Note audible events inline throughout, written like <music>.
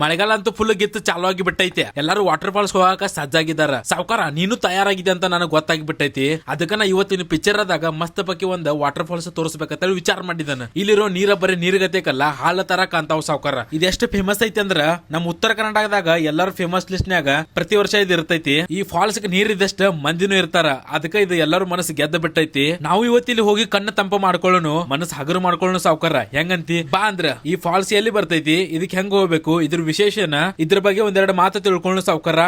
ಮಳೆಗಾಲ ಅಂತೂ ಫುಲ್ ಗಿತ್ತು ಚಾಲು ಬಿಟ್ಟೈತೆ. ಎಲ್ಲರೂ ವಾಟರ್ ಫಾಲ್ಸ್ ಹೋಗಾಕ ಸಜ್ಜಾಗಿದಾರ ಸಾವುಕಾರ, ನೀನು ತಯಾರಾಗಿದೆ ಅಂತ ನನಗೆ ಗೊತ್ತಾಗಿ ಬಿಟ್ಟೈತಿ ಅದಕ್ಕ ನಾ ಇವತ್ತಿನ ಪಿಕ್ಚರ್ ಆದಾಗ ಮಸ್ತ್ ಬಗ್ಗೆ ಒಂದ್ ವಾಟರ್ ಫಾಲ್ಸ್ ತೋರಿಸ್ಬೇಕಂತ ವಿಚಾರ ಮಾಡಿದಾನ. ಇಲ್ಲಿರೋ ನೀರ ಬರೀ ನೀರ್ಗತೆಕಲ್ಲ, ಹಾಲ ತರ ಕಾಂತಾವ್ ಸಾವುಕಾರ. ಇದೆಷ್ಟು ಫೇಮಸ್ ಐತಿ ಅಂದ್ರ ನಮ್ಮ ಉತ್ತರ ಕರ್ನಾಟಕದಾಗ ಎಲ್ಲಾರು ಫೇಮಸ್ ಲಿಸ್ಟ್ನ್ಯಾಗ ಪ್ರತಿ ವರ್ಷ ಇದು ಇರ್ತೈತಿ. ಈ ಫಾಲ್ಸ್ ನೀರ್ ಇದಷ್ಟ ಮಂದಿನೂ ಇರ್ತಾರ. ಅದಕ್ಕ ಇದು ಎಲ್ಲಾರು ಮನಸ್ಸು ಗೆದ್ದ ಬಿಟ್ಟೈತಿ. ನಾವು ಇವತ್ತಿಲ್ಲಿ ಹೋಗಿ ಕಣ್ಣ ತಂಪ ಮಾಡ್ಕೊಳ್ಳೋನು, ಮನಸ್ಸು ಹಗರು ಮಾಡ್ಕೊಳ್ಳೋನು ಸಾವುಕಾರ. ಹೆಂಗಂತಿ? ಬಾ ಅಂದ್ರ, ಈ ಫಾಲ್ಸ್ ಎಲ್ಲಿ ಬರ್ತೈತಿ? ಇದಕ್ಕೆ ಹೆಂಗ್ ಹೋಗ್ಬೇಕು? ಇದ್ರ ವಿಶೇಷನ? ಇದ್ರ ಬಗ್ಗೆ ಒಂದೆರಡು ಮಾತು ತಿಳ್ಕೊಳ್ಳೋ ಸಾವುಕಾರ.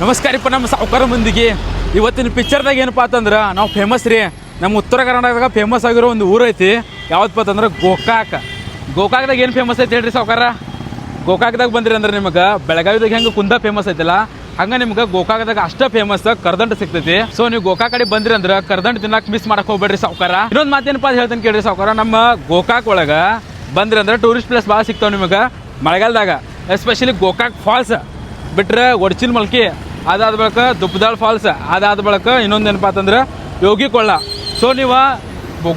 ನಮಸ್ಕಾರಪ್ಪ ನಮ್ಮ ಸಾವುಕಾರ ಮಂದಿಗೆ. ಇವತ್ತಿನ ಪಿಕ್ಚರ್ದಾಗ ಏನಪ್ಪಾ ಅಂತಂದ್ರೆ, ನಾವು ಫೇಮಸ್ ರೀ. ನಮ್ಮ ಉತ್ತರ ಕರ್ನಾಟಕದಾಗ ಫೇಮಸ್ ಆಗಿರೋ ಒಂದು ಊರೈತಿ ಯಾವತ್ತಪ್ಪ ಅಂತಂದ್ರೆ ಗೋಕಾಕ್. ಗೋಕಾಕ್ದಾಗ ಏನು ಫೇಮಸ್ ಐತಿ ಹೇಳ್ರಿ ಸಾವುಕಾರ? ಗೋಕಾಕ್ದಾಗ ಬಂದ್ರಿ ಅಂದ್ರೆ ನಿಮಗೆ ಬೆಳಗಾವಿದಾಗ ಹೆಂಗೆ ಕುಂದ ಫೇಮಸ್ ಐತಲ್ಲ? ಹಂಗ ನಿಮ್ಗೆ ಗೋಕಾಕದಾಗ ಅಷ್ಟ ಫೇಮಸ್ ಕರ್ದಂಟ ಸಿಗ್ತೈತಿ. ಸೊ ನೀವು ಗೋಕಾಕ್ ಕಡೆ ಬಂದ್ರಿ ಅಂದ್ರೆ ಕರ್ದಂಟ ತಿನ್ನಕ್ ಮಿಸ್ ಮಾಡಕ್ ಹೋಗ್ಬೇಡ್ರಿ ಸಾವುಕಾರ. ಇನ್ನೊಂದು ಮಾತೇನಪ್ಪ ಹೇಳ್ತೇನೆ ಕೇಳ್ರಿ ಸಾವುಕಾರ. ನಮ್ಮ ಗೋಕಾಕ್ ಒಳಗ ಬಂದ್ರಿ ಅಂದ್ರೆ ಟೂರಿಸ್ಟ್ ಪ್ಲೇಸ್ ಭಾಳ ಸಿಗ್ತಾವ ನಿಮಗೆ ಮಳೆಗಾಲದಾಗ. ಎಸ್ಪೆಷಲಿ ಗೋಕಾಕ್ ಫಾಲ್ಸ್ ಬಿಟ್ರೆ ಒಡಚಿನ ಮಲ್ಕಿ, ಅದಾದ ಬಳಿಕ ದುಪ್ಪದಾಳ್ ಫಾಲ್ಸ್ ಅದಾದ ಬಳಿಕ ಇನ್ನೊಂದು ಏನಪ್ಪ ಅಂತಂದ್ರೆ ಯೋಗಿ ಕೊಳ್ಳ. ಸೊ ನೀವು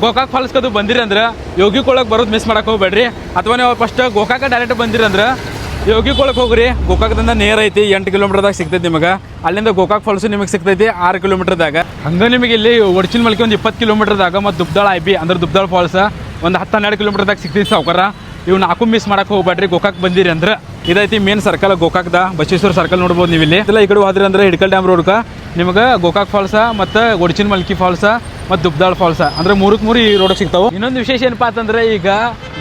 ಗೋಕಾಕ್ ಫಾಲ್ಸ್ ಅದು ಬಂದಿರಿ ಅಂದ್ರೆ ಯೋಗಿ ಬರೋದು ಮಿಸ್ ಮಾಡಕ್ಕೆ ಹೋಗ್ಬೇಡ್ರಿ. ಅಥವಾ ನೀವು ಫಸ್ಟ್ ಗೋಕಾಕ ಡೈರೆಕ್ಟ್ ಬಂದಿರಿ ಅಂದ್ರೆ ಯೋಗಿ ಕೊಳಕ್ ಹೋಗ್ರಿ. ಗೋಕಾಕದಿಂದ ನೇರ ಐತಿ, ಎಂಟು ಕಿಲೋಮೀಟರ್ದಾಗ ಸಿಗ್ತೈತಿ ನಿಮಗೆ. ಅಲ್ಲಿಂದ ಗೋಕಾಕ್ ಫಾಲ್ಸ್ ನಿಮಗೆ ಸಿಗ್ತೈತಿ, ಆರು ಕಿಲೋಮೀಟರ್ದಾಗ ಹಂಗೆ ನಿಮಗೆ ಇಲ್ಲಿ ಒಡಚಿನ ಮಲ್ಕಿ ಒಂದು ಇಪ್ಪತ್ತು ಕಿಲೋಮೀಟರ್ದಾಗ ಮತ್ತು ದುಬ್ದಾಳ ಐ ಬಿ, ಅಂದ್ರೆ ದುಬ್ದಾಳ ಫಾಲ್ಸ್ ಒಂದು ಹತ್ತು ಹನ್ನೆರಡು ಕಿಲೋಮೀಟರ್ದಾಗ ಸಿಗ್ತೈತಿ ಸಾವುಕಾರ. ಇವು ನಾಲ್ಕು ಮಿಸ್ ಮಾಡಕ್ಕೆ ಹೋಗ್ಬೇಡ್ರಿ, ಗೋಕಾಕ್ ಬಂದಿರಿ ಅಂದ್ರೆ. ಇದೈತಿ ಮೇನ್ ಸರ್ಕಲ್ ಗೋಕಾಕ್ದ ಬಶೇಶ್ವರ ಸರ್ಕಲ್ ನೋಡ್ಬೋದು ನೀವು ಇಲ್ಲಿ ಎಲ್ಲ ಈ ಕಡೆ ಹೋದ್ರಿ ಅಂದ್ರೆ ಹಿಡ್ಕಲ್ ಡ್ಯಾಮ್ ರೋಡ್ಕ ನಿಮಗೆ ಗೋಕಾಕ್ ಫಾಲ್ಸ ಮತ್ತು ಗೊಡಚಿನ ಮಲ್ಕಿ ಫಾಲ್ಸ ಮತ್ತು ದುಬ್ದಾಳ್ ಫಾಲ್ಸ ಅಂದ್ರೆ ಮೂರಕ್ಕೆ ಮೂರು ಈ ರೋಡ್ ಸಿಗ್ತಾವೆ. ಇನ್ನೊಂದು ವಿಶೇಷ ಏನಪ್ಪಾ ಅಂತಂದ್ರೆ ಈಗ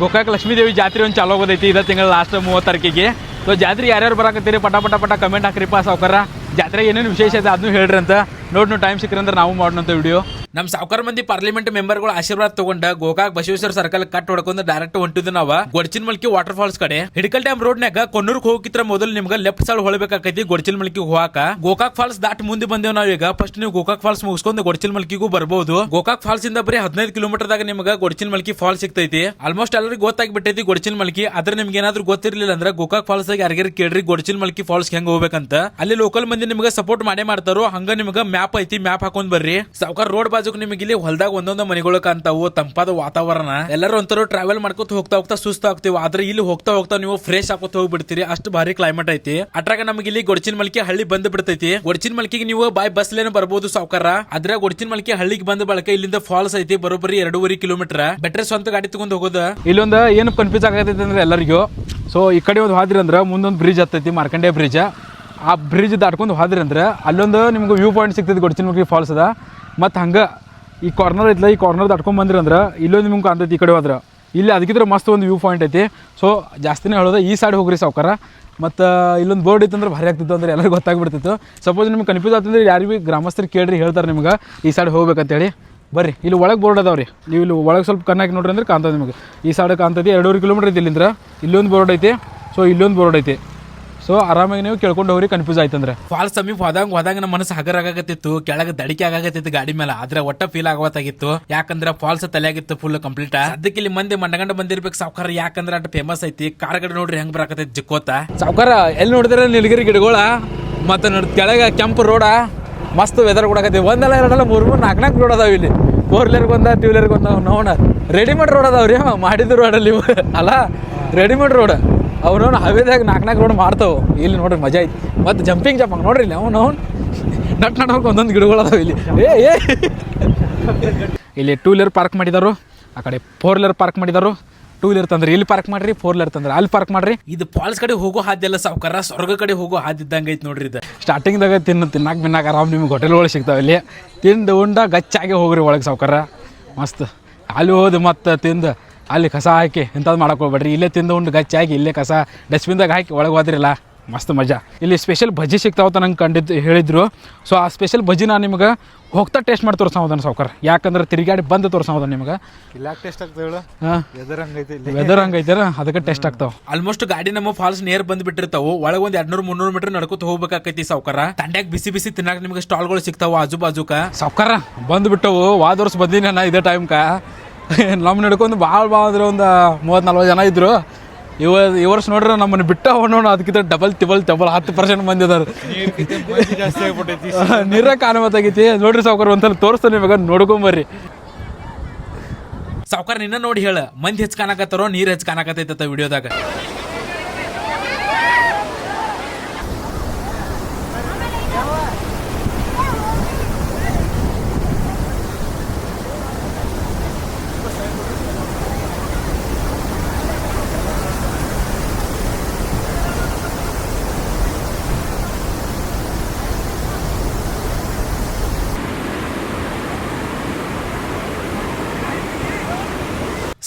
ಗೋಕಾಕ್ ಲಕ್ಷ್ಮೀದೇವಿ ಜಾತ್ರೆ ಒಂದು ಚಾಲು ಆಗೋದೈತಿ ಇದ ತಿಂಗಳ ಲಾಸ್ಟ್ ಮೂವತ್ತು ತಾರೀಕಿಗೆ ಸೊ ಜಾತ್ರೆ ಯಾರ್ಯಾರು ಬರಕತ್ತೀರಿ, ಪಟ ಪಟ ಪಟ ಕಮೆಂಟ್ ಹಾಕ್ರಿಪ್ಪ ಸಾವುಕಾರ. ಜಾತ್ರೆ ಏನೇನು ವಿಶೇಷ ಇದೆ ಅದನ್ನು ಹೇಳ್ರಿ ಅಂತ. ನೋಡಿ ನೀವು ಟೈಮ್ ಸಿಕ್ಕ್ರಿ ಅಂದ್ರೆ ನಾವು ಮಾಡೋಣ ವಿಡಿಯೋ ನಮ್ಮ ಸಾವುಕಾರ ಮಂದಿ ಪಾರ್ಲಿಮೆಂಟ್ ಮೆಂಬರ್ಗಳು ಆಶೀರ್ವಾದ ತಗೊಂಡ ಗೋಕಾಕ್ ಬಸವೇಶ್ವರ ಸರ್ಕಲ್ ಕಟ್ ಹೊಡ್ಕೊಂಡು ಡೈರೆಕ್ಟ್ ಹೊಂಟಿದ್ದು ನಾವ ಗೊಡ್ಚಿನ ಮಲ್ಕಿ ವಾಟರ್ ಫಾಲ್ಸ್ ಕಡೆ. ಹಿಡಕಲ್ ಡ್ಯಾಮ್ ರೋಡ್ ನಾಗ ಕೊನ್ನೂರ್ ಹೋಗಿತ್ರ ಮೊದಲು ನಿಮ್ಗೆ ಲೆಫ್ಟ್ ಸೈಡ್ ಹೊಳಬೇಕಾಕೈತಿ ಗೊಡಚಿನ ಮಲ್ಕಿ ಹೋಗಾಕ. ಗೋಕಾಕ್ ಫಾಲ್ಸ್ ದಾಟ್ ಮುಂದೆ ಬಂದೇವ್ ಈಗ. ಫಸ್ಟ್ ನೀವು ಗೋಕಾಕ್ ಫಾಲ್ಸ್ ಮುಗಿಸ್ಕೊಂಡು ಗೊಡಚಿನ ಮಲ್ಕಿಗೂ ಬರಬಹುದು ಗೋಕಾಕ್ ಫಾಲ್ಸ್ ಇಂದ ಬರೀ ಹದಿನೈದು ಕಿಲೋಮೀಟರ್ ದಾಗ ನಿಮ್ಗೆ ಗೊಡಚಿನ ಮಲ್ಕಿ ಫಾಲ್ಸ್ ಸಿಗ್ತೈತಿ. ಆಲ್ಮೋಸ್ಟ್ ಎಲ್ಲರಿಗೂ ಗೊತ್ತಾಗ್ಬಿಟ್ಟೈತಿ ಗೊಡಚಿನ ಮಲ್ಕಿ ಅದ್ರ ನಿಮ್ಗೆ ಏನಾದ್ರು ಗೊತ್ತಿರ್ಲಿಲ್ಲ ಅಂದ್ರೆ ಗೋಕಾಕ್ ಫಾಲ್ಸ್ ದಾಗ ಯಾರಿಗಾರು ಕೇಳ್ರಿ ಗೊಡಚಿನ ಮಲ್ಕಿ ಫಾಲ್ಸ್ ಹೆಂಗ್ ಹೋಗ್ಬೇಕಂತ. ಅಲ್ಲಿ ಲೋಕಲ್ ಮಂದಿ ನಿಮ್ಗೆ ಸಪೋರ್ಟ್ ಮಾಡೇ ಮಾಡ್ತಾರೋ, ಹಂಗ ನಿಮ್ಗೆ ಮ್ಯಾಪ್ ಐತಿ, ಮ್ಯಾಪ್ ಹಾಕೊಂಡ್ ಬರ್ರಿ. ಸಾವುಕಾರ ರೋಡ್ ಬಾಜುಕ್ ನಿಮಗೆ ಇಲ್ಲಿ ಹೊಲದಾಗ ಒಂದೊಂದು ಮನೆಗಳು ಕಾಣ್ತಾವು, ತಂಪಾದ ವಾತಾವರಣ. ಎಲ್ಲರೂ ಒಂಥರ ಟ್ರಾವೆಲ್ ಮಾಡ್ಕೊತ ಹೋಗ್ತಾ ಹೋಗ್ತಾ ಸುಸ್ತ ಆಗ್ತೀವಿ. ಆದ್ರೆ ಇಲ್ಲಿ ಹೋಗ್ತಾ ಹೋಗ್ತಾ ನೀವು ಫ್ರೆಶ್ ಹಾಕೋತ ಹೋಗ್ಬಿಡ್ತೀರಿ. ಅಷ್ಟು ಭಾರಿ ಕ್ಲೈಮೇಟ್ ಐತಿ. ಅಟ್ರಾಗ ನಮಗೆ ಇಲ್ಲಿ ಗೊಡ್ಚಿನ ಮಲ್ಕಿ ಹಳ್ಳಿ ಬಂದ್ ಬಿಡ್ತೈತಿ. ಗೊಡ್ಚಿನ ಮಲ್ಕಿಗೆ ನೀವು ಬಾಯ್ ಬಸ್ ಲೇನ ಬರಬಹುದು ಸಾವುಕಾರ. ಆದ್ರೆ ಗೊಡ್ಚಿನ ಮಲ್ಕಿ ಹಳ್ಳಿಗೆ ಬಂದ ಬಳಕ ಇಲ್ಲಿಂದ ಫಾಲ್ಸ್ ಐತಿ, ಬರೋಬ್ಬರಿ ಎರಡೂವರೆ ಕಿಲೋಮೀಟರ್ ಬೆಟ್ರೆ ಸ್ವಂತ ಗಾಡಿ ತಗೊಂಡ್ ಹೋಗೋದ. ಇಲ್ಲೊಂದು ಏನು ಕನ್ಫ್ಯೂಸ್ ಆಗತೈತಿ ಅಂದ್ರೆ ಎಲ್ಲರಿಗೂ. ಸೊ ಈ ಕಡೆ ಒಂದು ಹಾದ್ರಿ ಅಂದ್ರೆ ಮುಂದೊಂದು ಬ್ರಿಡ್ಜ್ ಹತ್ತೈತಿ ಮಾರ್ಕಂಡೆ ಬ್ರಿಡ್ಜ್ ಆ ಬ್ರಿಡ್ಜ್ ದಾಟ್ಕೊಂಡು ಹೋದ್ರಿ ಅಂದ್ರೆ ಅಲ್ಲೊಂದು ನಿಮ್ಗೆ ವ್ಯೂ ಪಾಯಿಂಟ್ ಸಿಗ್ತದೆ ಗೊಡ್ಚಿನ ಮಲ್ಕಿ ಫಾಲ್ಸ್ ಅದ. ಮತ್ತು ಹಂಗೆ ಈ ಕಾರ್ನರ್ ಐತಲ್ಲ ಈ ಕಾರ್ನರ್ ದಾಟ್ಕೊಂಡು ಬಂದ್ರಿ ಅಂದ್ರೆ ಇಲ್ಲೊಂದು ನಿಮ್ಗೆ ಕಾಣ್ತೈತಿ ಈ ಕಡೆ ಹೋದ್ರೆ. ಇಲ್ಲಿ ಅದಕ್ಕಿದ್ರೆ ಮಸ್ತ್ ಒಂದು ವ್ಯೂ ಪಾಯಿಂಟ್ ಐತಿ. ಸೊ ಜಾಸ್ತಿನೇ ಹೇಳೋದು ಈ ಸೈಡ್ ಹೋಗ್ರಿ ಸಾವುಕಾರ. ಮತ್ತು ಇಲ್ಲೊಂದು ಬೋರ್ಡ್ ಇತ್ತು ಅಂದ್ರೆ ಭಾರಿ ಆಗ್ತಿತ್ತು ಅಂದ್ರೆ ಎಲ್ಲರಿಗೂ ಗೊತ್ತಾಗ್ಬಿಡ್ತಿತ್ತು. ಸಪೋಸ್ ನಿಮ್ಗೆ ಕನ್ಫ್ಯೂಸ್ ಆಗ್ತಂದ್ರೆ ಯಾರಿಗೆ ಗ್ರಾಮಸ್ಥರು ಕೇಳ್ರಿ, ಹೇಳ್ತಾರೆ ನಿಮ್ಗೆ ಈ ಸೈಡ್ ಹೋಗ್ಬೇಕಂತೇಳಿ ಬರ್ರಿ, ಇಲ್ಲಿ ಒಳಗೆ ಬೋರ್ಡ್ ಅದಾವ್ರಿ. ನೀವು ಇಲ್ಲಿ ಒಳಗೆ ಸ್ವಲ್ಪ ಕಣ್ಣಾಕಿ ನೋಡ್ರಿ ಅಂದ್ರೆ ಕಾಣ್ತದೆ ನಿಮಗೆ. ಈ ಸೈಡ್ ಕಾಣ್ತದೆ ಎರಡೂವರೆ ಕಿಲೋಮೀಟರ್ ಐತಿ ಇಲ್ಲಿಂದ್ರ. ಇಲ್ಲೊಂದು ಬೋರ್ಡ್ ಐತಿ. ಸೊ ಇಲ್ಲೊಂದು ಬೋರ್ಡ್ ಐತಿ. ಸೊ ಆರಾಮಾಗಿ ನೀವು ಕೇಳ್ಕೊಂಡು ಹೋಗ್ರಿ ಕನ್ಫ್ಯೂಸ್ ಆಯ್ತಂದ್ರೆ. ಫಾಲ್ಸ್ ಸಮೀಪ ಹೋದಾಗ ಹೋದಾಗ ನಮ್ಮ ಮನಸ್ಸು ಹಗರ ಆಗತ್ತಿತ್ತು ಕೆಳಗೆ ದಡಿಕೆ ಆಗತ್ತಿತ್ತು ಗಾಡಿ ಮೇಲೆ ಆದ್ರೆ ಒಟ್ಟ ಫೀಲ್ ಆಗವತ್ತಾಗಿತ್ತು. ಯಾಕಂದ್ರೆ ಫಾಲ್ಸ್ ತಲೆಯಾಗಿತ್ತು ಫುಲ್ ಕಂಪ್ಲೀಟ್ ಅದಕ್ಕೆ ಇಲ್ಲಿ ಮಂದಿ ಮಂಡಗಂಡ ಬಂದಿರ್ಬೇಕು ಸಾವುಕಾರ ಯಾಕಂದ್ರೆ ಅಟ್ ಫೇಮಸ್ ಐತಿ. ಕಾರ್ಗಡೆ ನೋಡ್ರಿ ಹೆಂಗ್ ಬರಾಕತ್ತೈತಿ ಜಿಕ್ಕೋತ. ಸಾವುಕಾರ ಎಲ್ಲಿ ನೋಡಿದ್ರೆ ನೀಲಗಿರಿ ಗಿಡಗಳ ಮತ್ತೆ ನೋಡಿ ಕೆಳಗೆ ಕೆಂಪು ರೋಡ ಮಸ್ತ್ ವೆದರ್ ಕೊಡಕತ್ತಿ ಒಂದಲ್ಲ ಎರಡಲ್ಲ ಮೂರು ಮೂರು ನಾಲ್ಕು ನಾಲ್ಕು ರೋಡ್ ಅದಾವ ಇಲ್ಲಿ. ಫೋರ್ ವೀಲರ್ಗೆ ಒಂದ ಟೂ ವೀಲರ್ಗೆ ಒಂದ ನೋಡ ರೆಡಿಮೇಡ್ ರೋಡ್ ಅದಾವ್ರಿ ಹಾ ಮಾಡಿದ ರೋಡಲ್ಲಿ ಇವು. ಅಲ್ಲ ರೆಡಿಮೇಡ್ ರೋಡ್ ಅವ್ನು ಹವೇದಾಗ ನಾಲ್ಕು ನಾಲ್ಕು ರೋಡ್ ಮಾಡ್ತಾವ. ಇಲ್ಲಿ ನೋಡ್ರಿ ಮಜಾ ಐತಿ. ಮತ್ತು ಜಂಪಿಂಗ್ ಜಂಪ್ ನೋಡ್ರಿ ಇಲ್ಲಿ ಅವ್ನು ಅವ್ನು. ನಟ್ ನಡ್ಬೇಕು ಒಂದೊಂದು ಗಿಡಗಳು ಅದಾವ ಇಲ್ಲಿ. ಏ ಏ. ಇಲ್ಲಿ ಟೂ ವೀಲರ್ ಪಾರ್ಕ್ ಮಾಡಿದಾರು. ಆ ಕಡೆ ಫೋರ್ ವೀಲರ್ ಪಾರ್ಕ್ ಮಾಡಿದಾರು. ಟೂ ವೀಲರ್ ತಂದ್ರೆ. ಇಲ್ಲಿ ಪಾರ್ಕ್ ಮಾಡ್ರಿ ಫೋರ್ ವೀಲರ್ ತಂದ್ರೆ. ಅಲ್ಲಿ ಪಾರ್ಕ್ ಮಾಡ್ರಿ. ಇದು ಫಾಲ್ಸ್ ಕಡೆ ಹೋಗೋ ಹಾದಿ ಎಲ್ಲ ಸಾವುಕಾರ. ಸ್ವರ್ಗ ಕಡೆ ಹೋಗೋ ಹಾದಿ ಇದ್ದಂಗೆ ಐತಿ ನೋಡ್ರಿ ಇದು. ಸ್ಟಾರ್ಟಿಂಗ್ದಾಗ ತಿನ್ನು ತಿನ್ನಾಕ ಬಿನ್ನಾಕ ಆರಾಮ್ ನಿಮ್ಗೆ ಹೋಟೆಲ್ ಒಳಗೆ ಸಿಗ್ತಾವೆ ಇಲ್ಲಿ. ತಿಂದು ಉಂಡ ಗಚ್ಚಾಗಿ ಹೋಗ್ರಿ ಒಳಗೆ ಸಾವುಕಾರ. ಮಸ್ತ್. ಅಲ್ಲಿ ಹೋದ್ ಮತ್ತೆ ತಿಂದು ಅಲ್ಲಿ ಕಸ ಹಾಕಿ ಇಂಥದ್ದು ಮಾಡಕ್ಕೆ ಹೋಗ್ಬೇಡ್ರಿ ಇಲ್ಲೇ ತಿಂದು ಉಂಡು ಗಚ್ಚಾಗಿ ಇಲ್ಲೇ ಕಸ ಡಸ್ಟ್ಬಿನ್ದಾಗ ಹಾಕಿ ಒಳಗೆ ಹೋದ್ರಿಲ್ಲ ಮಸ್ತ್ ಮಜಾ. ಇಲ್ಲಿ ಸ್ಪೆಷಲ್ ಬಜ್ಜಿ ಸಿಗ್ತಾವತ್ತ ನಂಗೆ ಕಂಡಿದ್ದು ಹೇಳಿದ್ರು. ಸೊ ಆ ಸ್ಪೆಷಲ್ ಬಜ್ಜಿ ನಾನು ನಿಮ್ಗೆ ಹೋಗ್ತಾ ಟೇಸ್ಟ್ ಮಾಡಿ ತೋರ್ಸೋದನ್ನ ಸೌಕರ್ ಯಾಕಂದ್ರೆ ತಿರುಗಾಡಿ ಬಂದು ತೋರ್ಸೋದ ನಿಮ್ಗೆ? ಇಲ್ಲ ಟೇಸ್ಟ್ ವೆದರ್ ಹಂಗೈತಿ ವೆದರ್ ಅದಕ್ಕೆ ಟೆಸ್ಟ್ ಆಗ್ತಾವ. ಆಲ್ಮೋಸ್ಟ್ ಗಾಡಿ ನಮ್ಮ ಫಾಲ್ಸ್ ನೇರ್ ಬಂದು ಬಿಟ್ಟಿರ್ತಾವು ಒಳಗೆ ಒಂದ್ ಎರಡ್ನೂರ್ ಮುನ್ನೂರು ಮೀಟರ್ ನಡ್ಕೊತ ಹೋಗ್ಬೇಕಾಕೈತಿ ಸಾವ್ಕಾರ. ತಂಡ್ಯಾಗ ಬಿಸಿ ಬಿಸಿ ತಿನ್ನಾಕ ನಿಮ್ಗೆ ಸ್ಟಾಲ್ಗಳು ಸಿಗ್ತಾವ ಆಜು ಬಾಜುಕ. ಸಾವ್ಕಾರ ಬಂದ್ಬಿಟ್ಟವು. ವಾದ ವರ್ಷ ಬಂದಿನ ನಾ ಇದೇ ಟೈಮ್ಕ <laughs> ನಮ್ ನಡ್ಕೊಂಡು ಭಾಳ ಭಾಳ ಅಂದ್ರೆ ಒಂದು ಮೂವತ್ತು ನಲ್ವತ್ತು ಜನ ಇದ್ರು. ಇವ ಈ ವರ್ಷ ನೋಡ್ರೆ ನಮ್ಮನ್ನ ಬಿಟ್ಟ ನೋಡ, ಅದಕ್ಕಿಂತ ಡಬಲ್ ತಿಬಲ್ ಡಬಲ್ ಹತ್ತು ಪರ್ಸೆಂಟ್ ಮಂದಿ ಅದಾರ. <laughs> ನೀರ ಕಾಣಮತ್ತಾಗೈತಿ ನೋಡ್ರಿ ಸಾವುಕಾರ ಒಂದ್ಸಲ ತೋರಿಸ್ತಾನೆ ಇವಾಗ ನೋಡ್ಕೊಂಬರ್ರಿ. ಸಾವುಕಾರ, ನಿನ್ನ ನೋಡಿ ಹೇಳ, ಮಂದಿ ಹೆಚ್ಚು ಕಾಣಕತ್ತಾರೋ, ನೀರು ಹೆಚ್ಚು ಕಾಣಕತ್ತೈತ ವಿಡಿಯೋದಾಗ.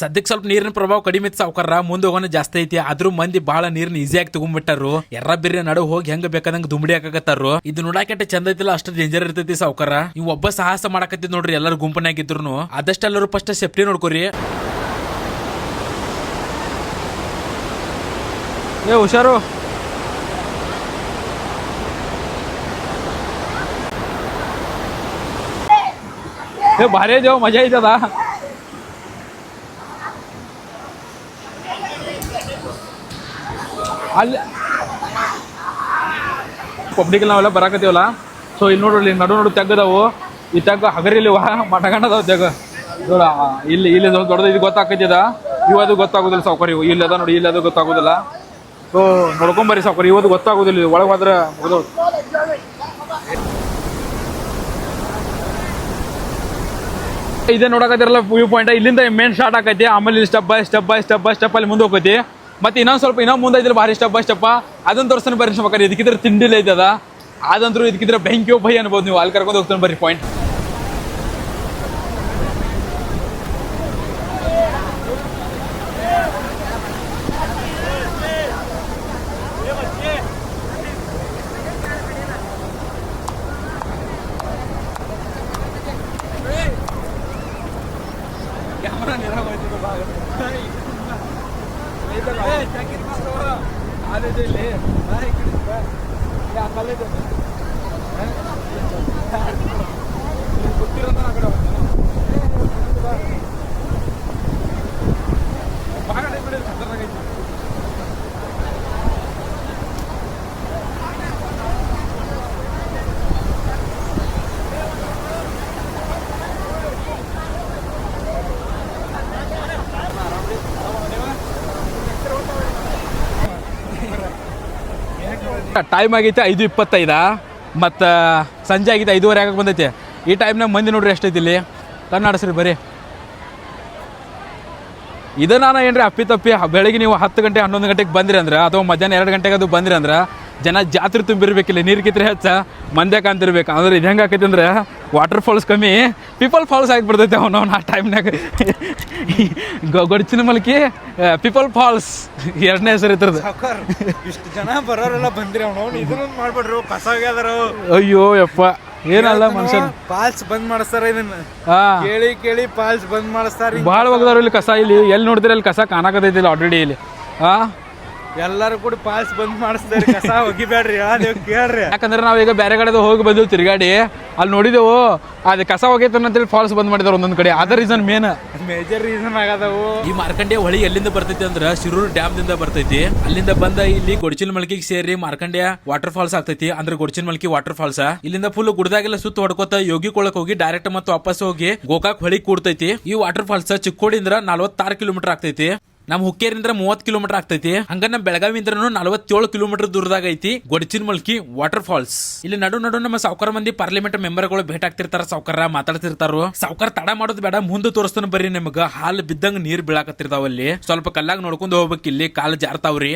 ಸದ್ಯಕ್ಕೆ ಸ್ವಲ್ಪ ನೀರಿನ ಪ್ರಭಾವ ಕಡಿಮೆ ಇತ್ತು ಸಾವುಕಾರ ಮುಂದೆ ಹೋಗೋಣ ಜಾಸ್ತಿ ಐತಿ. ಆದ್ರೂ ಮಂದಿ ಬಹಳ ನೀರ್ನ ಈಸಿಯಾಗಿ ತಗೊಂಡ್ಬಿಟ್ಟಾರು ಎರ್ರ ಬಿರ್ರಿ ನಡು ಹೋಗಿ ಹೆಂಗ ಬೇಕಾದಂಗ ದುಂಬಡಿ ಹಾಕಕತ್ತಾರು. ಇದು ನೋಡಾಕೆಟ್ಟ ಚಂದ ಐತಿಲ್ಲ, ಅಷ್ಟು ಡೇಂಜರ್ ಇರ್ತೈತಿ ಸಾವುಕಾರ ನೀವು ಒಬ್ಬ ಸಾಹಸ ಮಾಡಕತ್ತಿ ನೋಡ್ರಿ, ಎಲ್ಲರೂ ಗುಂಪನಾಗಿದ್ರು ಆದಷ್ಟು ಎಲ್ಲರೂ ಫಸ್ಟ್ ಸೇಫ್ಟಿ ನೋಡ್ಕೊರಿ. ಏ, ಹುಷಾರು. ಏ, ಭಾರಿ ದೇವ್ ಮಜಾ ಐತದ ಅಲ್ಲಿ ಪಬ್ಲಿಕ್ ನಾವೆಲ್ಲ ಬರಾಕತ್ತೀವಲ್ಲ? ಸೊ ಇಲ್ಲಿ ನೋಡ್ರಿ ಇಲ್ಲಿ ನಡು ನಡು ತೆಗ್ಗದವು ಈ ತೆಗ್ಗ ಹಗರಿಲಿ ಮಟಗಂಡದವು ನೋಡ ಇಲ್ಲಿ ಇಲ್ಲಿ ದೊಡ್ಡ ದೊಡ್ಡದು, ಇದು ಗೊತ್ತಾಕೈತಿದ ಇವತ್ತು ಗೊತ್ತಾಗೋದಿಲ್ಲ ಸೌಕರ್ಯ ಇಲ್ಲಿ ಅದ ನೋಡಿ, ಇಲ್ಲಿ ಅದು ಗೊತ್ತಾಗೋದಿಲ್ಲ. ಸೊ ನೋಡ್ಕೊಂಬರಿ ಸೌಕರ್ಯ ಇವತ್ತು ಗೊತ್ತಾಗೋದಿಲ್ಲ ಒಳಗೆ ಹೋದ್ರೆ ಮುಗಿದೋದು ಇದೇ ನೋಡಕತ್ತಿರಲ್ಲ ವ್ಯೂ ಪಾಯಿಂಟ್ ಇಲ್ಲಿಂದ ಮೇನ್ ಸ್ಟಾರ್ಟ್ ಆಕೈತಿ. ಆಮೇಲೆ step by step by step by step ಅಲ್ಲಿ ಮುಂದೆ ಹೋಗೈತಿ ಮತ್ತೆ ಇನ್ನೊಂದು ಸ್ವಲ್ಪ ಇನ್ನೊಂದು ಮುಂದೆ ಇದ್ರೆ ಭಾರಿ ಸ್ಟೆಪ್ ಬೈ ಸ್ಟೆಪ್ ಅದನ್ನ ತೋರಿಸ್ತಾನೆ ಬರ್ರಿ ಬೇಕಾದ್ರೆ ಇದಕ್ಕಿದ್ರೆ ತಿಂಡಿಲ್ಲ ಐತದ ಅದಂದ್ರೂ ಇದಕ್ಕಿದ್ರೆ ಬೆಂಕಿಯೋ ಭಯ ಅನ್ಬೋದು ನೀವು. ಅಲ್ಲಿ ಕರ್ಕೊಂಡು ಹೋಗ್ತಾನೆ ಬರ್ರಿ ಪಾಯಿಂಟ್ ಇಲ್ಲಿ ಅಲ್ಲೇ ಗೊತ್ತಿರೋ ಆ ಕಡೆ ಭಾಳ ಬಿಡಿ ಖತರ್ನಾಗೈತಿ ಟೈಮ್ ಆಗೈತೆ ಐದು ಇಪ್ಪತ್ತೈದ? ಮತ್ತು ಸಂಜೆ ಆಗೈತೆ ಐದುವರೆ ಆಗಕ್ಕೆ ಬಂದೈತೆ. ಈ ಟೈಮ್ನಾಗ ಮಂದಿ ನೋಡ್ರಿ ಎಷ್ಟೈತಿ ಇಲ್ಲಿ? ಕನ್ನಡಸ್ರಿ ಬರೀ. ಇದು ನಾನು ಏನ್ರಿ ಅಪ್ಪಿ ತಪ್ಪಿ, ಬೆಳಗ್ಗೆ ನೀವು ಹತ್ತು ಗಂಟೆ ಹನ್ನೊಂದು ಗಂಟೆಗೆ ಬಂದ್ರಿ ಅಂದ್ರೆ, ಅಥವಾ ಮಧ್ಯಾಹ್ನ ಎರಡು ಗಂಟೆಗೆ ಅದು ಬಂದ್ರಿ ಅಂದ್ರೆ ಜನ ಜಾತ್ರೆ ತುಂಬಿರ್ಬೇಕಿಲ್ಲ ನೀರು ಕಿತ್ರೆ ಹೆಚ್ಚ ಮಂದ್ಯ ಕಾಣ್ತಿರ್ಬೇಕು ಅಂದ್ರೆ ಇದು ಹೆಂಗೆ ಆಕೈತಿ ಅಂದ್ರೆ ವಾಟರ್ ಫಾಲ್ಸ್ ಕಮ್ಮಿ ಪೀಪಲ್ ಫಾಲ್ಸ್ ಆಗಿಬಿಡ್ತೈತೆ ಅವ್ನು ಅವ್ನು ಆ ಟೈಮ್ನಾಗ ಗೊಡ್ಚಿನ ಮಲ್ಕಿ ಪೀಪಲ್ ಫಾಲ್ಸ್ ಎರಡನೇ ಹೆಸರು ಇದ್ರದ್ದು. ಇಷ್ಟು ಜನ ಬರೋರೆಲ್ಲ ಬಂದ್ರಿ ಅವನು. ಇದನ್ನ ಮಾಡ್ಬಿಡ್ರು ಕಸ ಆಗ್ಯಾದಾರ ಅಯ್ಯೋ ಯಪ್ಪ. ಏನಲ್ಲ ಮನುಷ್ಯ ಪಾಲ್ಸ್ ಬಂದ್ ಮಾಡಿಸ್ತಾರ ಇದನ್ನ. ಕೇಳಿ ಕೇಳಿ ಪಾಲ್ಸ್ ಬಂದ್ ಮಾಡಿಸ್ತಾರ ಭಾಳ ಒಗದಾರ ಇಲ್ಲಿ ಕಸ ಇಲ್ಲಿ. ಎಲ್ಲಿ ನೋಡಿದ್ರೆ ಅಲ್ಲಿ ಕಸ ಕಾಣಕತೈತಿಲ್ಲ ಆಲ್ರೆಡಿ ಇಲ್ಲಿ. ಹಾ ಎಲ್ಲಾರು ಕೂಡ ಪಾಸ್ ಬಂದ್ ಮಾಡಿಸ್ತಾರೆ ಕಸ ಒಗಿಬೇಡ್ರಿ ನೀವು ಕೇಳ್ರಿ. ಯಾಕಂದ್ರೆ ನಾವೀಗ ಬೇರೆ ಕಡೆ ಹೋಗಿ ಬಂದಿವಿ ತಿರುಗಾಡಿ. ಅಲ್ಲಿ ನೋಡಿದೆವು ಅದು ಕಸ ಹೋಗೈತೆ ಅಂತೇಳಿ ಫಾಲ್ಸ್ ಬಂದ್ ಮಾಡಿದಾರೆ ಒಂದೊಂದು ಕಡೆ. ಅದ ರೀಸನ್ ಮೇನ್ ಮೇಜರ್ ರೀಸನ್ ಆಗದವು. ಈ ಮಾರ್ಕಂಡೆ ಹೊಳಿ ಎಲ್ಲಿಂದ ಬರ್ತೈತಿ ಅಂದ್ರ ಶಿರೂರು ಡ್ಯಾಮ್ ದಿಂದ ಬರ್ತೈತಿ. ಅಲ್ಲಿಂದ ಬಂದ ಇಲ್ಲಿ ಗೊಡಚಿನ ಮಲ್ಕಿಗೆ ಸೇರಿ ಮಾರ್ಕಂಡೆ ವಾಟರ್ ಫಾಲ್ಸ್ ಆಗ್ತೈತಿ. ಅಂದ್ರೆ ಗೊಡಚಿನ ಮಲ್ಕಿ ವಾಟರ್ ಫಾಲ್ಸ್ ಇಲ್ಲಿಂದ ಫುಲ್ ಗುಡ್ದಾಗೆಲ್ಲ ಸುತ್ತ ಹೊಡ್ಕೋತ ಯೋಗಿ ಕೊಳಕ್ ಹೋಗಿ ಡೈರೆಕ್ಟ್ ಮತ್ತೆ ವಾಪಸ್ ಹೋಗಿ ಗೋಕಾಕ್ ಹೊಳಿ ಕೂಡ್ತೈತಿ. ಈ ವಾಟರ್ ಫಾಲ್ಸ್ ಚಿಕ್ಕೋಡಿಂದ್ರ ನಲ್ವತ್ತಾರು ಕಿಲೋಮೀಟರ್ ಆಗ್ತೈತಿ. ನಮ್ ಹುಕ್ಕೇರಿಂದ ಮೂವತ್ತು ಕಿಲೋಮೀಟರ್ ಆಗ್ತೈತಿ. ಹಂಗ ನಮ್ಮ ಬೆಳಗಾವಿಂದ್ರನು ನಲವತ್ತೇಳು ಕಿಲೋಮೀಟರ್ ದೂರದಾಗ ಐತಿ. ಗೊಡಚಿನ ಮಲ್ಕಿ ವಾಟರ್ ಫಾಲ್ಸ್ ಇಲ್ಲಿ ನಡು ನಡು ನಮ್ಮ ಸಾವುಕಾರ ಮಂದಿ ಪಾರ್ಲಿಮೆಂಟ್ ಮೆಂಬರ್ಗಳು ಭೇಟ ಆಗ್ತಿರ್ತಾರ ಸಾವುಕಾರ ಮಾತಾಡ್ತಿರ್ತಾರ. ಸಾವುಕಾರ ತಡ ಮಾಡೋದು ಬೇಡ, ಮುಂದೆ ತೋರಿಸ್ತಾನ ಬರ್ರಿ ನಿಮ್ಗ. ಹಾಲು ಬಿದ್ದಂಗ ನೀರ್ ಬೀಳಾಕತ್ತಿರ್ತಾವ ಅಲ್ಲಿ. ಸ್ವಲ್ಪ ಕಲ್ಲಾಗ ನೋಡ್ಕೊಂಡು ಹೋಗ್ಬೇಕು ಇಲ್ಲಿ, ಕಾಲು ಜಾರ್ತಾವ್ರಿ.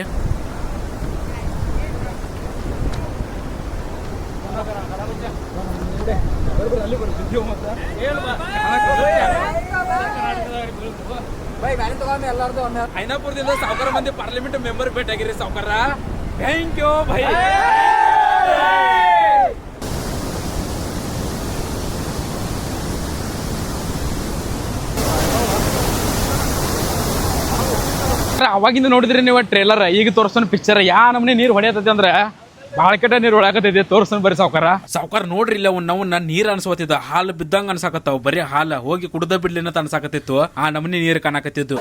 ಐನಾಪುರದಿಂದ ಸಾವುಕಾರ ಮಂದಿ ಪಾರ್ಲಿಮೆಂಟ್ ಮೆಂಬರ್ ಭೇಟಿ ಆಗಿರಿ ಸಾವುಕಾರ ಥ್ಯಾಂಕ್ ಯು ಭೈ ಅವಾಗಿಂದ ನೋಡಿದ್ರಿ ನೀವು ಟ್ರೇಲರ್ ಈಗ ತೋರಿಸ್ತಾನೆ ಪಿಕ್ಚರ್ ಯಾ ನಮ್ನೆ ನೀರು ಹೊಡೆಯತೈತಿ ಅಂದ್ರೆ? ಭಾಳ ಕೆಟ್ಟ ನೀರು ಹೊಡ್ಯಾಕತೈತಿ ತೋರ್ಸನ್ ಬರೀ ಸಾವುಕಾರ. ಸಾವುಕಾರ ನೋಡ್ರಿ ಇಲ್ಲ, ಅವ್ನ ನಾವು ನೀರ್ ಅನ್ಸೋತಿದ್ದ ಹಾಲು ಬಿದ್ದಂಗ ಅನ್ಸಾಕತ್ತಾವ. ಬರೀ ಹಾಲ ಹೋಗಿ ಕುಡ್ದ ಬಿಡ್ಲಿ ಅಂತ ಅನ್ಸಾಕತ್ತಿತ್ತು. ಆ ನಮ್ನಿ ನೀರ್ ಕಾಣಕತ್ತಿದ್ದು.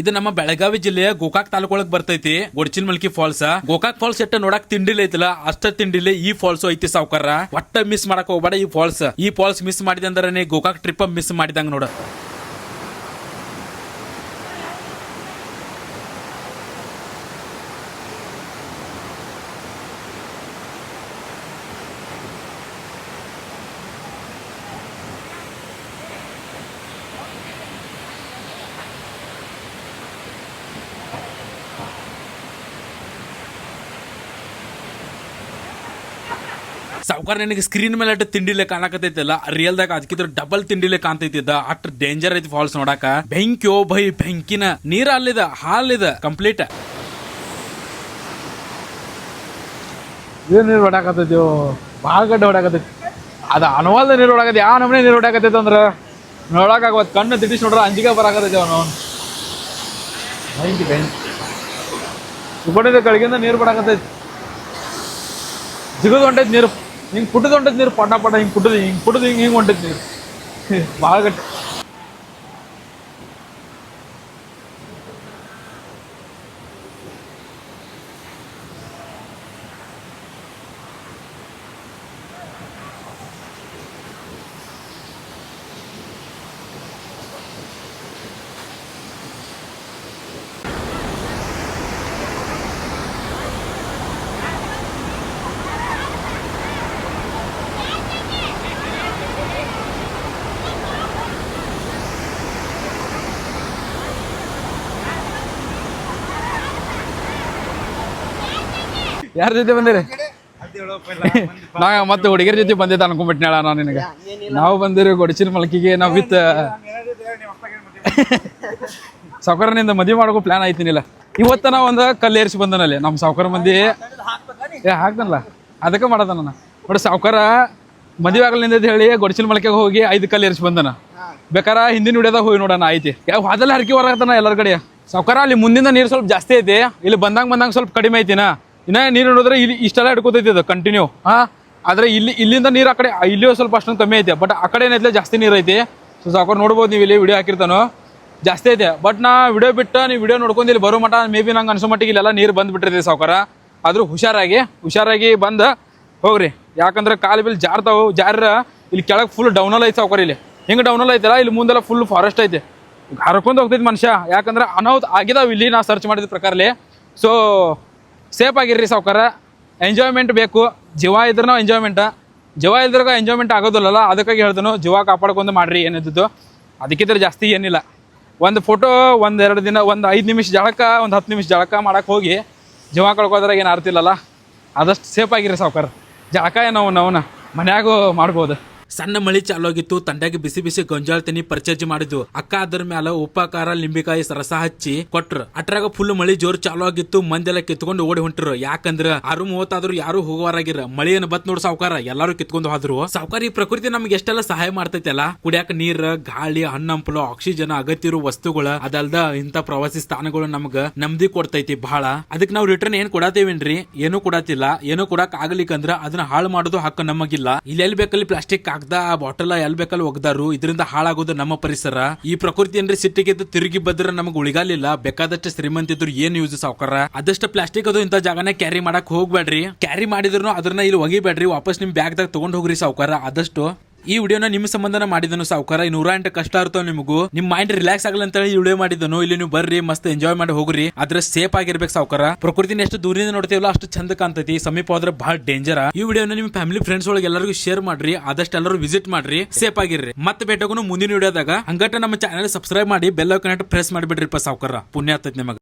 ಇದು ನಮ್ಮ ಬೆಳಗಾವಿ ಜಿಲ್ಲೆಯ ಗೋಕಾಕ್ ತಾಲೂಕ್ ಒಳಗ್ ಬರ್ತೈತಿ ಗೊಡ್ಚಿನ್ ಮಲ್ಕಿ ಫಾಲ್ಸ್. ಗೋಕಾಕ್ ಫಾಲ್ಸ್ ಎಟ್ಟ ನೋಡಕ್ ತಿಂಡಿಲ್ ಐತಿಲ್ಲ, ಅಷ್ಟ ತಿಂಡಿಲಿ ಈ ಫಾಲ್ಸ್ ಐತಿ ಸಾವ್ಕಾರ. ಒಟ್ಟ ಮಿಸ್ ಮಾಡಕ್ ಹೋಗ್ಬೇಡ ಈ ಫಾಲ್ಸ್. ಈ ಫಾಲ್ಸ್ ಮಿಸ್ ಮಾಡಿದೆ ಅಂದ್ರೆ ಗೋಕಾಕ್ ಟ್ರಿಪ್ ಮಿಸ್ ಮಾಡಿದಂಗ ನೋಡ. ಸಾವ್ಕಾರ ನಿನಗೆ ಸ್ಕ್ರೀನ್ ಮೇಲೆ ಅಟ್ಟು ತಿಂಡಿಲೆ ಕಾಣಕತೈತಲ್ಲ ರಿಯಲ್ದಾಗ ಅದಕ್ಕಿದ್ರ ಡಬಲ್ ತಿಂಡಿಲೆ ಕಾಣ್ತೈತಿದ್ದ. ಅಟ್ ಡೇಂಜರ್ ಐತಿ ಫಾಲ್ಸ್ ನೋಡಾಕ. ಬೆಂಕಿಯೋ ಬೈ ಬೆಂಕಿನ, ನೀರ ಅಲ್ಲಿದ, ಹಾಲಿದ ಕಂಪ್ಲೀಟ್ ಏನ್ ನೀರು ಹೊಡಾಕತ್ತೈತಿ ಭಾಳ ಗಡ್ಡೆ ಹೊಡಾಕತ್ತೈತಿ ಅದ ಅನುವಾದ ನೀರು ಹೊಡಾಕತಿ ಯಾವ ನಮನೆ ನೀರು ಹೊಡಾಕತ್ತೈತಿ ಅಂದ್ರೆ? ನೋಡಕ್ಕಾಗವತ್ತು ಕಣ್ಣು ತಿಟ್ಟಿಸಿ ನೋಡ್ರ ಅಂಜಿಕೆ ಬರಾಕತ್ತೈತಿ ಅವನು. ಬೆಂಕಿ ಬೆಂಕಿ. ಉಪಡಿದ ಕಡೆಗಿಂದ ನೀರು ಬಡಾಕತ್ತೈತಿ ಜಿಗದ್ ಹೊಂಟೈತಿ ನೀರು. ಹಿಂಗೆ ಪುಟ್ಟದ ಹೊಂಟೈತಿ ನೀರು ಪಟ ಪಟ ಹಿಂಗೆ ಪುಟ್ಟದ ಹಿಂಗೆ ಪುಟ್ಟದ ಹಿಂಗೆ ಹಿಂಗೆ ಹೊಂಟೈತಿ ನೀರು ಭಾಳ ಗಟ್ಟಿ ಯಾರ ಜೊತೆ ಬಂದಿರಿ? ನಾ ಮತ್ತೆ ಹುಡುಗಿಯರ ಜೊತೆ ಬಂದಿದ್ದ ಅನ್ಕೊಂಡ್ಬಿಟ್ನಾಳ ನಾನು ನಿನಗೆ. ನಾವು ಬಂದಿರಿ ಗೊಡಚಿನ ಮಲಕಿಗೆ ನಾವು ವಿತ್ ಮದುವೆ ಮಾಡೋ ಪ್ಲಾನ್ ಐತಿನಿಲ್ಲ ಇವತ್ತ ನಾ ಒಂದು ಕಲ್ಲು ಏರಿಸಿ ಬಂದನಲ್ಲಿ. ನಮ್ಮ ಸಾವುಕಾರ ಮಂದಿ ಏ, ಹಾಕ್ದನಲ್ಲ? ಅದಕ್ಕೆ ಮಾಡದ ನಾನು. ಬಟ್ ಸಾವುಕಾರ ಮದುವೆ ಆಗಲಿಂದ ಹೇಳಿ ಗೊಡಚಿನ ಮಲಕೆಗೆ ಹೋಗಿ ಐದು ಕಲ್ಲು ಏರಿಸಿ ಬಂದನ. ಬೇಕಾರ ಹಿಂದಿನ ವಿಡಿಯೋದಾಗ ಹೋಗಿ ನೋಡೋಣ ಐತಿ ಯಾವ ಅದೆಲ್ಲ ಹರಕಿ ಹೊರಗತ್ತಾನ ಎಲ್ಲರ ಕಡೆ. ಸಾವುಕಾರ ಅಲ್ಲಿ ಮುಂದಿನ ನೀರು ಸ್ವಲ್ಪ ಜಾಸ್ತಿ ಐತಿ. ಇಲ್ಲಿ ಬಂದಂಗ ಬಂದಂಗ ಸ್ವಲ್ಪ ಕಡಿಮೆ ಐತಿನ? ಇನ್ನ ನೀರು ನೋಡಿದ್ರೆ ಇಲ್ಲಿ ಇಷ್ಟೆಲ್ಲ ಹಿಡ್ಕೋತೈತಿ ಅದು ಕಂಟಿನ್ಯೂ ಹಾ? ಆದ್ರೆ ಇಲ್ಲಿ ಇಲ್ಲಿಂದ ನೀರು ಆ ಕಡೆ ಇಲ್ಲಿಯೂ ಸ್ವಲ್ಪ ಅಷ್ಟೊಂದು ಕಮ್ಮಿ ಐತೆ ಬಟ್ ಆ ಕಡೆ ಏನೈತೆ ಜಾಸ್ತಿ ನೀರು ಐತಿ. ಸೊ ಸಾಕು ನೋಡ್ಬೋದು ನೀವು ಇಲ್ಲಿ ವಿಡಿಯೋ ಹಾಕಿರ್ತಾನೋ. ಜಾಸ್ತಿ ಐತೆ ಬಟ್ ನಾ ವಿಡಿಯೋ ಬಿಟ್ಟು ನೀವು ವಿಡಿಯೋ ನೋಡ್ಕೊಂಡು ಇಲ್ಲಿ ಬರೋ ಮಟ್ಟ ಮೇ ಬಿ ನಂಗೆ ಅನ್ಸೋ ಮಟ್ಟಿಗೆ ಇಲ್ಲೆಲ್ಲ ನೀರು ಬಂದ್ಬಿಟ್ಟಿರ್ತೀವಿ ಸಾವುಕಾರ. ಆದ್ರೂ ಹುಷಾರಾಗಿ ಹುಷಾರಾಗಿ ಬಂದು ಹೋಗ್ರಿ. ಯಾಕಂದ್ರೆ ಕಾಲು ಬಿಲ್ ಜಾರ್ತಾವು ಜಾರ ಇಲ್ಲಿ ಕೆಳಗೆ ಫುಲ್ ಡೌನಲ್ ಐತೆ ಸಾವುಕಾರ ಇಲ್ಲಿ. ಹಿಂಗೆ ಡೌನಲ್ ಐತಲ್ಲ ಇಲ್ಲಿ ಮುಂದೆಲ್ಲ ಫುಲ್ ಫಾರೆಸ್ಟ್ ಐತೆ. ಹರ್ಕೊಂಡು ಹೋಗ್ತೈತಿ ಮನುಷ್ಯ. ಯಾಕಂದ್ರೆ ಅನಾಹುತ ಆಗಿದಾವೆ ಇಲ್ಲಿ ನಾ ಸರ್ಚ್ ಮಾಡಿದ ಪ್ರಕಾರಲಿ ಸೊ ಸೇಫ್ ಆಗಿರ್ರಿ ಸಾವುಕಾರ. ಎಂಜಾಯ್ಮೆಂಟ್ ಬೇಕು. ಜೀವ ಇದ್ರೂ ಎಂಜಾಯ್ಮೆಂಟ ಜೀವ ಇದ್ರಾಗ ಎಂಜಾಯ್ಮೆಂಟ್ ಆಗೋದಿಲ್ಲಲ್ಲ, ಅದಕ್ಕಾಗಿ ಹೇಳ್ದನು, ಜೀವ ಕಾಪಾಡ್ಕೊಂಡು ಮಾಡ್ರಿ ಏನಿದ್ದು ಅದಕ್ಕಿದ್ರೆ ಜಾಸ್ತಿ ಏನಿಲ್ಲ. ಒಂದು ಫೋಟೋ ಒಂದು ಎರಡು ದಿನ, ಒಂದು ಐದು ನಿಮಿಷ ಜಳಕ, ಒಂದು ಹತ್ತು ನಿಮಿಷ ಜಳಕ ಮಾಡೋಕ್ಕೆ ಹೋಗಿ ಜೀವ ಕಳ್ಕೋದ್ರಾಗ ಏನು ಆರ್ತಿಲ್ಲಲ್ಲ ಆದಷ್ಟು ಸೇಫ್ ಆಗಿರಿ ಸಾವುಕಾರ. ಜಳಕ ಏನೋ ಅವನ ಮನ್ಯಾಗೂ ಮಾಡ್ಬೋದು. ಸಣ್ಣ ಮಳಿ ಚಾಲೋಗಿತ್ತು ತಂಡ್ಯಾಗ ಬಿಸಿ ಬಿಸಿ ಗೊಂಜಾಳ ತಿನ್ನಿ ಪರ್ಚೇಜ್ ಮಾಡಿದ್ವು. ಅಕ್ಕ ಅದ್ರ ಮ್ಯಾಲ ಉಪಾಕಾರ, ಲಿಂಬಿಕಾಯಿ ರಸ ಹಚ್ಚಿ ಕೊಟ್ರು. ಅಟ್ರಾಗ ಫುಲ್ ಮಳಿ ಜೋರ್ ಚಾಲೋ ಆಗಿತ್ತು ಮಂದೆಲ್ಲ ಕಿತ್ಕೊಂಡು ಓಡಿ ಹೊಂಟ್ರು. ಯಾಕಂದ್ರ ಆರು ಮೂವತ್ತಾದ್ರು ಯಾರು ಹೋಗುವಾರಾಗಿರ ಮಳಿಯನ್ನ ಬತ್ ನೋಡ್ ಸಾವುಕಾರ. ಎಲ್ಲಾರು ಕಿತ್ಕೊಂಡು ಹೋದ್ರು. ಸಾವುಕಾರ ಈ ಪ್ರಕೃತಿ ನಮ್ಗೆ ಎಷ್ಟೆಲ್ಲ ಸಹಾಯ ಮಾಡ್ತೈತಲ್ಲ? ಕುಡಿಯಾಕ ನೀರ್, ಗಾಳಿ ಹಣ್ಣಂಪಲು ಆಕ್ಸಿಜನ್ ಅಗತ್ಯ ಇರೋ ವಸ್ತುಗಳ, ಅದಲ್ದ ಇಂತ ಪ್ರವಾಸಿ ಸ್ಥಾನಗಳು ನಮ್ಗ ನೆಮ್ಮದಿ ಕೊಡ್ತೈತಿ ಬಹಳ ಅದಕ್ಕೆ ನಾವು ರಿಟರ್ನ್ ಏನ್ ಕೊಡತೇವೇನ್ರಿ? ಏನು ಕೊಡತಿಲ್ಲ. ಏನು ಕೊಡಕ್ ಆಗ್ಲಿಕ್ಕಂದ್ರ ಅದನ್ನ ಹಾಳು ಮಾಡೋದು ಹಕ್ಕ ನಮಗಿಲ್ಲ. ಇಲ್ಲಿ ಬೇಕಲ್ಲಿ ಪ್ಲಾಸ್ಟಿಕ್ ಕಾಗ್ದ ಬಾಟಲ್ ಎಲ್ ಬೇಕಲ್ಲಿ ಒಗ್ದಾರು? ಇದರಿಂದ ಹಾಳಾಗೋದು ನಮ್ಮ ಪರಿಸರ. ಈ ಪ್ರಕೃತಿ ಅಂದ್ರೆ ಸಿಟ್ಟಿಗೆ ತಿರುಗಿ ಬದ್ರ ನಮಗ್ ಉಳಿಗಾಲಿಲ್ಲ. ಬೇಕಾದಷ್ಟು ಶ್ರೀಮಂತ ಇದ್ರು ಏನ್ ಯೂಸ್ ಸಾವ್ಕಾರ? ಅದಷ್ಟು ಪ್ಲಾಸ್ಟಿಕ್ ಅದು ಇಂತ ಜಾಗನ ಕ್ಯಾರಿ ಮಾಡಕ್ ಹೋಗ್ಬೇಡ್ರಿ ಕ್ಯಾರಿ ಮಾಡಿದ್ರು ಅದನ್ನ ಇಲ್ಲಿ ಒಗಿಬೇಡ್ರಿ ವಾಪಸ್ ನಿಮ್ ಬ್ಯಾಗ್ದಾಗ ತಗೊಂಡ್ ಹೋಗ್ರಿ ಸಾವ್ಕಾರ. ಆದಷ್ಟು ಈ ವಿಡಿಯೋನ ನಿಮ್ಮ ಸಂಬಂಧನ ಮಾಡಿದನು, ಸಾವುಕಾರ. ನೂರ ಎಂಟು ಕಷ್ಟ ಇರ್ತಾವ ನಿಮಗೂ? ನಿಮ್ ಮೈಂಡ್ ರಿಲ್ಯಾಕ್ಸ್ ಆಗಲಿ ಅಂತ ಹೇಳಿ ಈ ವಿಡಿಯೋ ಮಾಡಿದನು. ಇಲ್ಲಿ ನೀವು ಬರ್ರಿ, ಮಸ್ತ್ ಎಂಜಾಯ್ ಮಾಡಿ ಹೋಗ್ರಿ. ಆದ್ರೆ ಸೇಫ್ ಆಗಿರ್ಬೇಕು, ಸಾವುಕಾರ. ಪ್ರಕೃತಿನ ಎಷ್ಟು ದೂರದಿಂದ ನೋಡ್ತೀವಲ್ಲ, ಅಷ್ಟು ಚಂದ ಕಾಣ್ತೈತಿ. ಸಮೀಪ ಹೋದ್ರೆ ಬಹಳ ಡೇಂಜರ್ ಈ ವಿಡಿಯೋನ ನಿಮ್ಮ ಫ್ಯಾಮಿಲಿ ಫ್ರೆಂಡ್ಸ್ ಒಳಗೆ ಎಲ್ಲರಿಗೂ ಶೇರ್ ಮಾಡ್ರಿ. ಆದಷ್ಟು ಎಲ್ಲರೂ ವಿಸಿಟ್ ಮಾಡ್ರಿ. ಸೇಫ್ ಆಗಿರ್ರಿ. ಮತ್ತೆ ಬೇಟಗೂ ಮುಂದಿನ ವಿಡಿಯೋದಾಗ. ಹಂಗಟ ನಮ್ಮ ಚಾನಲ್ ಸಬ್ಸ್ಕ್ರೈಬ್ ಮಾಡಿ ಬೆಲ್ ಕನೆಕ್ಟ್ ಪ್ರೆಸ್ ಮಾಡಿಬಿಡ್ರಿಪ್ಪ, ಸಾವುಕಾರ. ಪುಣ್ಯ ಆಗ್ತೈತಿ ನಿಮಗೆ.